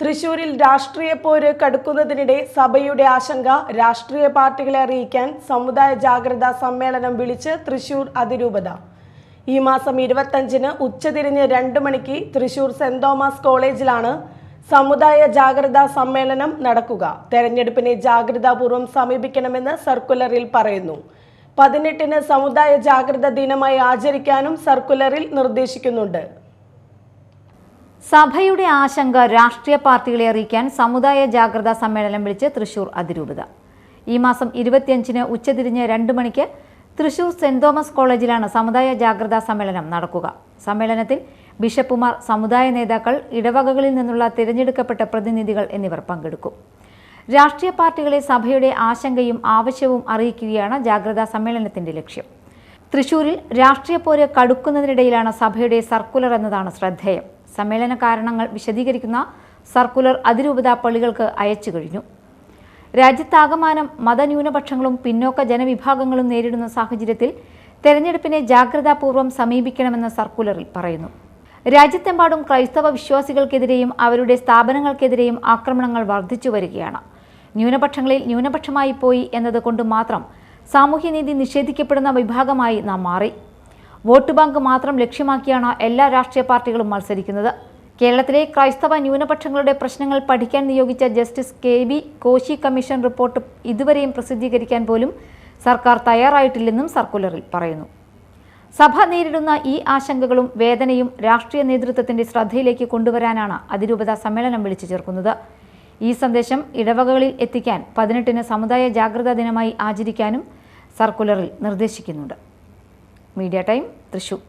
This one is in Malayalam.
തൃശൂരിൽ രാഷ്ട്രീയ പോര് കടുക്കുന്നതിനിടെ സഭയുടെ ആശങ്ക രാഷ്ട്രീയ പാർട്ടികളെ അറിയിക്കാൻ സമുദായ ജാഗ്രതാ സമ്മേളനം വിളിച്ച് തൃശൂർ അതിരൂപത. ഈ മാസം ഇരുപത്തഞ്ചിന് ഉച്ചതിരിഞ്ഞ് രണ്ട് മണിക്ക് തൃശൂർ സെന്റ് തോമസ് കോളേജിലാണ് സമുദായ ജാഗ്രതാ സമ്മേളനം നടക്കുക. തെരഞ്ഞെടുപ്പിനെ ജാഗ്രതാപൂർവം സമീപിക്കണമെന്ന് സർക്കുലറിൽ പറയുന്നു. പതിനെട്ടിന് സമുദായ ജാഗ്രത ദിനമായി ആചരിക്കാനും സർക്കുലറിൽ നിർദ്ദേശിക്കുന്നുണ്ട്. സഭയുടെ ആശങ്ക രാഷ്ട്രീയ പാർട്ടികളെ അറിയിക്കാൻ സമുദായ ജാഗ്രതാ സമ്മേളനം വിളിച്ച് തൃശൂർ അതിരൂപത. ഈ മാസം ഇരുപത്തിയഞ്ചിന് ഉച്ചതിരിഞ്ഞ് രണ്ട് മണിക്ക് തൃശൂർ സെന്റ് തോമസ് കോളേജിലാണ് സമുദായ ജാഗ്രതാ സമ്മേളനം നടക്കുക. സമ്മേളനത്തിൽ ബിഷപ്പുമാർ സമുദായ നേതാക്കൾ ഇടവകകളിൽ നിന്നുള്ള തിരഞ്ഞെടുക്കപ്പെട്ട പ്രതിനിധികൾ എന്നിവർ പങ്കെടുക്കും. രാഷ്ട്രീയ പാർട്ടികളെ സഭയുടെ ആശങ്കയും ആവശ്യവും അറിയിക്കുകയാണ് ജാഗ്രതാ സമ്മേളനത്തിന്റെ ലക്ഷ്യം. തൃശൂരിൽ രാഷ്ട്രീയ പോര് കടുക്കുന്നതിനിടയിലാണ് സഭയുടെ സർക്കുലർ എന്നതാണ് ശ്രദ്ധേയം. സമ്മേളന കാരണങ്ങൾ വിശദീകരിക്കുന്ന സർക്കുലർ അതിരൂപത പള്ളികൾക്ക് അയച്ചു കഴിഞ്ഞു. രാജ്യത്താകമാനം മതന്യൂനപക്ഷങ്ങളും പിന്നോക്ക ജനവിഭാഗങ്ങളും നേരിടുന്ന സാഹചര്യത്തിൽ തെരഞ്ഞെടുപ്പിനെ ജാഗ്രതാപൂർവം സമീപിക്കണമെന്ന് സർക്കുലറിൽ പറയുന്നു. രാജ്യത്തെമ്പാടും ക്രൈസ്തവ വിശ്വാസികൾക്കെതിരെയും അവരുടെ സ്ഥാപനങ്ങൾക്കെതിരെയും ആക്രമണങ്ങൾ വർദ്ധിച്ചു വരികയാണ്. ന്യൂനപക്ഷങ്ങളിൽ ന്യൂനപക്ഷമായി പോയി എന്നതുകൊണ്ട് മാത്രം സാമൂഹ്യനീതി നിഷേധിക്കപ്പെടുന്ന വിഭാഗമായി നാം മാറി. വോട്ട് ബാങ്ക് മാത്രം ലക്ഷ്യമാക്കിയാണ് എല്ലാ രാഷ്ട്രീയ പാർട്ടികളും മത്സരിക്കുന്നത്. കേരളത്തിലെ ക്രൈസ്തവ ന്യൂനപക്ഷങ്ങളുടെ പ്രശ്നങ്ങൾ പഠിക്കാൻ നിയോഗിച്ച justice K B Koshy commission report ഇതുവരെയും പ്രസിദ്ധീകരിക്കാൻ പോലും സർക്കാർ തയ്യാറായിട്ടില്ലെന്നും സർക്കുലറിൽ പറയുന്നു. സഭ നേരിടുന്ന ഈ ആശങ്കകളും വേദനയും രാഷ്ട്രീയ നേതൃത്വത്തിന്റെ ശ്രദ്ധയിലേക്ക് കൊണ്ടുവരാനാണ് അതിരൂപത സമ്മേളനം വിളിച്ചു ചേർക്കുന്നത്. ഈ സന്ദേശം ഇടവകകളിൽ എത്തിക്കാൻ പതിനെട്ടിന് സമുദായ ജാഗ്രതാ ദിനമായി ആചരിക്കാനും സർക്കുലറിൽ നിർദ്ദേശിക്കുന്നുണ്ട്. Media time Thrissur